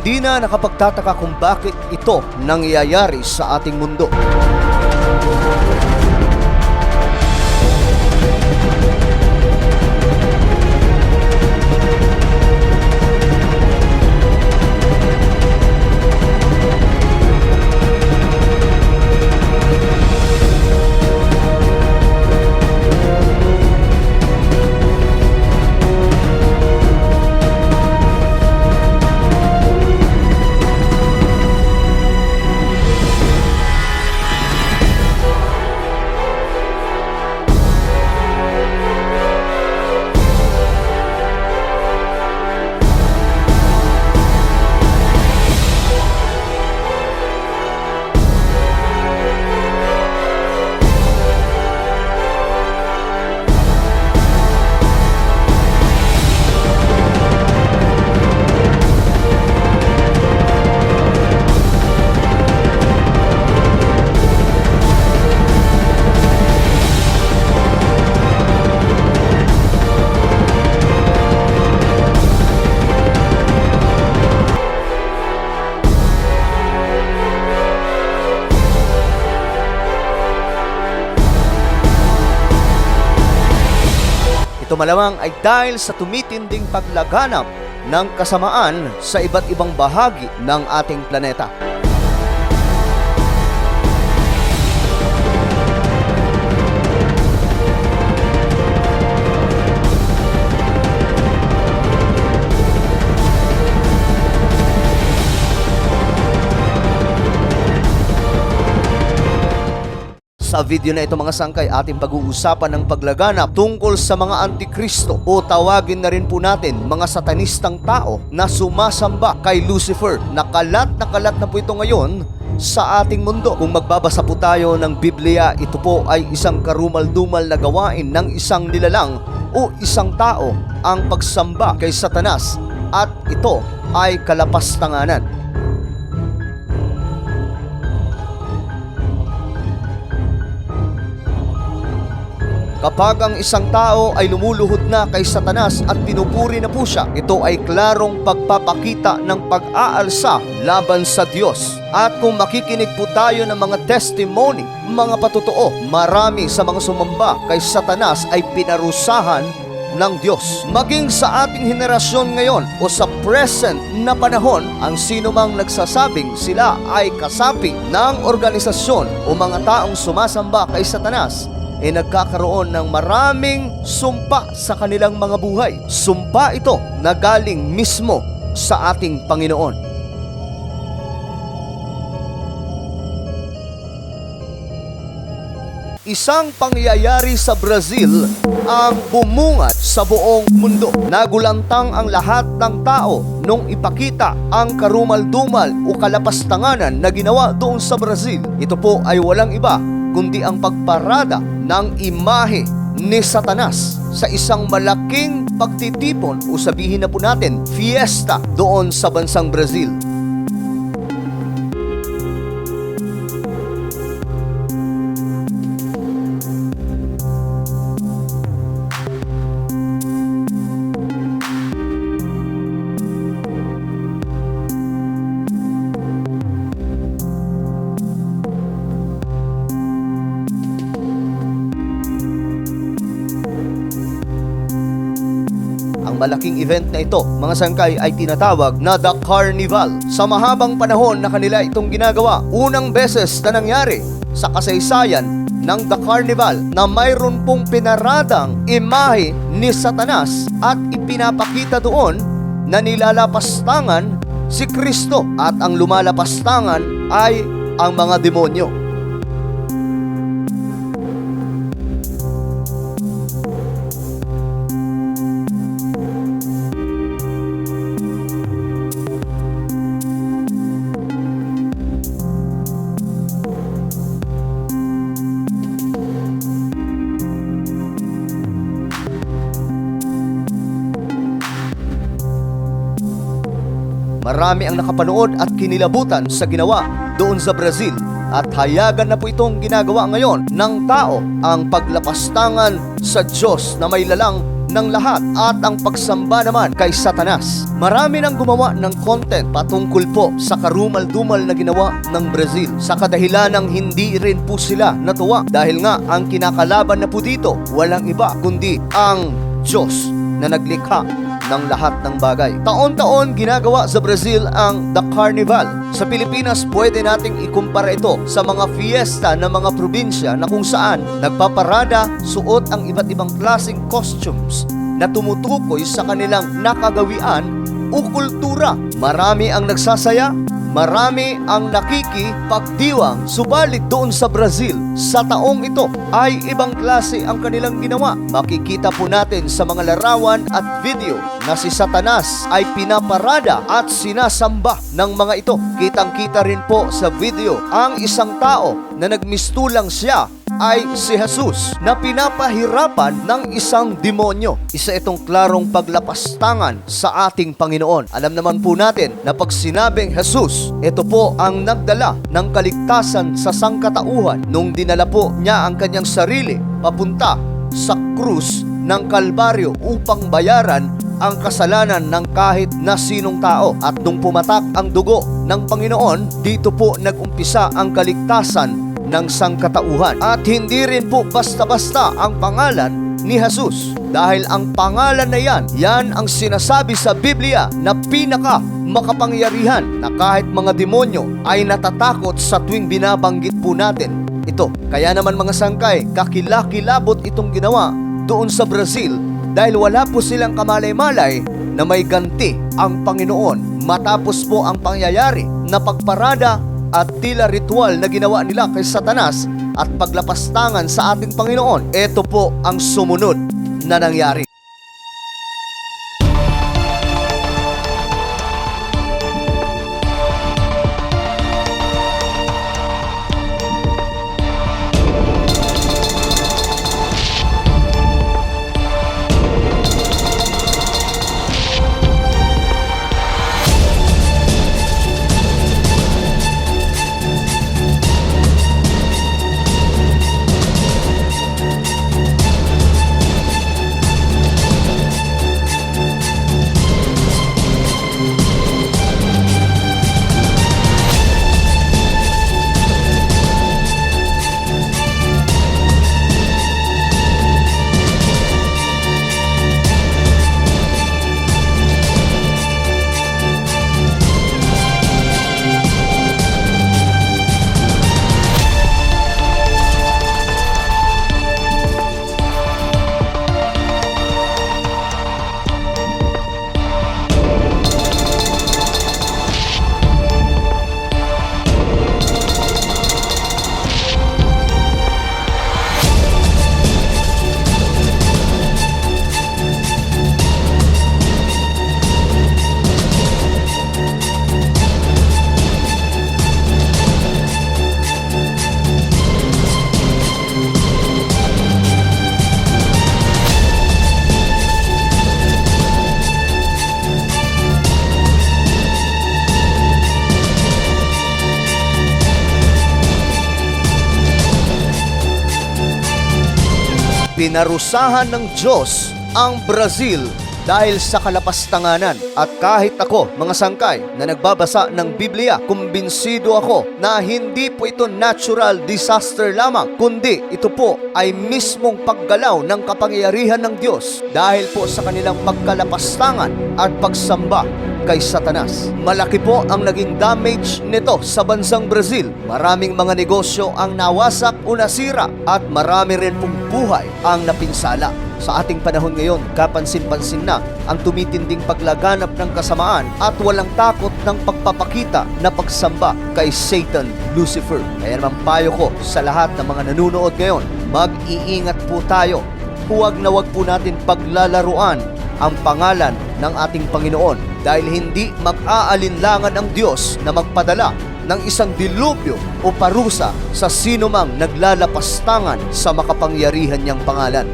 na nakapagtataka kung bakit ito nangyayari sa ating mundo. Ito malamang ay dahil sa tumitinding paglaganap ng kasamaan sa iba't ibang bahagi ng ating planeta. Sa video na ito mga sangkay, ating pag-uusapan ng paglaganap tungkol sa mga antikristo o tawagin na rin po natin mga satanistang tao na sumasamba kay Lucifer. Nakalat na kalat na po ito ngayon sa ating mundo. Kung magbabasa po tayo ng Biblia, ito po ay isang karumal-dumal na gawain ng isang nilalang o isang tao ang pagsamba kay Satanas at ito ay kalapastanganan. Kapag ang isang tao ay lumuluhod na kay Satanas at pinupuri na po siya, ito ay klarong pagpapakita ng pag-aalsa laban sa Diyos. At kung makikinig po tayo ng mga testimony, mga patotoo, marami sa mga sumamba kay Satanas ay pinarusahan ng Diyos. Maging sa ating henerasyon ngayon o sa present na panahon, ang sino mang nagsasabing sila ay kasapi ng organisasyon o mga taong sumasamba kay Satanas, ay nagkakaroon ng maraming sumpa sa kanilang mga buhay. Sumpa ito na galing mismo sa ating Panginoon. Isang pangyayari sa Brazil ang bumungat sa buong mundo. Nagulantang ang lahat ng tao nung ipakita ang karumal-dumal o kalapastanganan na ginawa doon sa Brazil. Ito po ay walang iba kundi ang pagparada ng imahe ni Satanas sa isang malaking pagtitipon o sabihin na po natin fiesta doon sa bansang Brazil. Malaking event na ito, mga sangkay, ay tinatawag na The Carnival. Sa mahabang panahon na kanila itong ginagawa, unang beses na nangyari sa kasaysayan ng The Carnival na mayroon pong pinaradang imahe ni Satanas at ipinapakita doon na nilalapastangan si Kristo at ang lumalapastangan ay ang mga demonyo. Marami ang nakapanood at kinilabutan sa ginawa doon sa Brazil. At hayagan na po itong ginagawa ngayon ng tao ang paglapastangan sa Diyos na may lalang ng lahat at ang pagsamba naman kay Satanas. Marami nang gumawa ng content patungkol po sa karumal-dumal na ginawa ng Brazil. Sa kadahilan ng hindi rin po sila natuwa dahil nga ang kinakalaban na po dito walang iba kundi ang Diyos na naglikha ng lahat ng bagay. Taon-taon ginagawa sa Brazil ang The Carnival. Sa Pilipinas, pwede nating ikumpara ito sa mga fiesta ng mga probinsya na kung saan nagpaparada, suot ang iba't ibang klaseng costumes na tumutukoy sa kanilang nakagawian o kultura. Marami ang nagsasaya, marami ang nakikipagdiwang. Subalit doon sa Brazil, sa taong ito ay ibang klase ang kanilang ginawa. Makikita po natin sa mga larawan at video na si Satanas ay pinaparada at sinasamba ng mga ito. Kitang-kita rin po sa video ang isang tao na nagmistulang siya ay si Jesus na pinapahirapan ng isang demonyo. Isa itong klarong paglapastangan sa ating Panginoon. Alam naman po natin na pag sinabing Jesus, ito po ang nagdala ng kaligtasan sa sangkatauhan nung dinala po niya ang kanyang sarili papunta sa krus ng Kalbaryo upang bayaran ang kasalanan ng kahit na sinong tao. At nung pumatak ang dugo ng Panginoon, dito po nag-umpisa ang kaligtasan ng sangkatauhan. At hindi rin po basta-basta ang pangalan ni Jesus. Dahil ang pangalan na yan, yan ang sinasabi sa Biblia na pinaka makapangyarihan na kahit mga demonyo ay natatakot sa tuwing binabanggit po natin ito. Kaya naman mga sangkay, kakilakilabot itong ginawa doon sa Brazil dahil wala po silang kamalay-malay na may ganti ang Panginoon matapos po ang pangyayari na pagparada at tila ritual na ginawa nila kay Satanas at paglapastangan sa ating Panginoon. Ito po ang sumunod na nangyari. Pinarusahan ng Diyos ang Brazil dahil sa kalapastanganan. At kahit ako, mga sangkay, na nagbabasa ng Biblia, kumbinsido ako na hindi po ito natural disaster lamang, kundi ito po ay mismong paggalaw ng kapangyarihan ng Diyos dahil po sa kanilang pagkalapastangan at pagsamba kay Satanas. Malaki po ang naging damage nito sa bansang Brazil. Maraming mga negosyo ang nawasak o nasira at marami rin pong buhay ang napinsala. Sa ating panahon ngayon, kapansin-pansin na ang tumitinding paglaganap ng kasamaan at walang takot ng pagpapakita na pagsamba kay Satan Lucifer. Kaya naman payo ko sa lahat ng mga nanunood ngayon, mag-iingat po tayo. Huwag na huwag po natin paglalaruan ang pangalan ng ating Panginoon dahil hindi mag-aalinlangan ang Diyos na magpadala ng isang dilubyo o parusa sa sino mang naglalapastangan sa makapangyarihan niyang pangalan.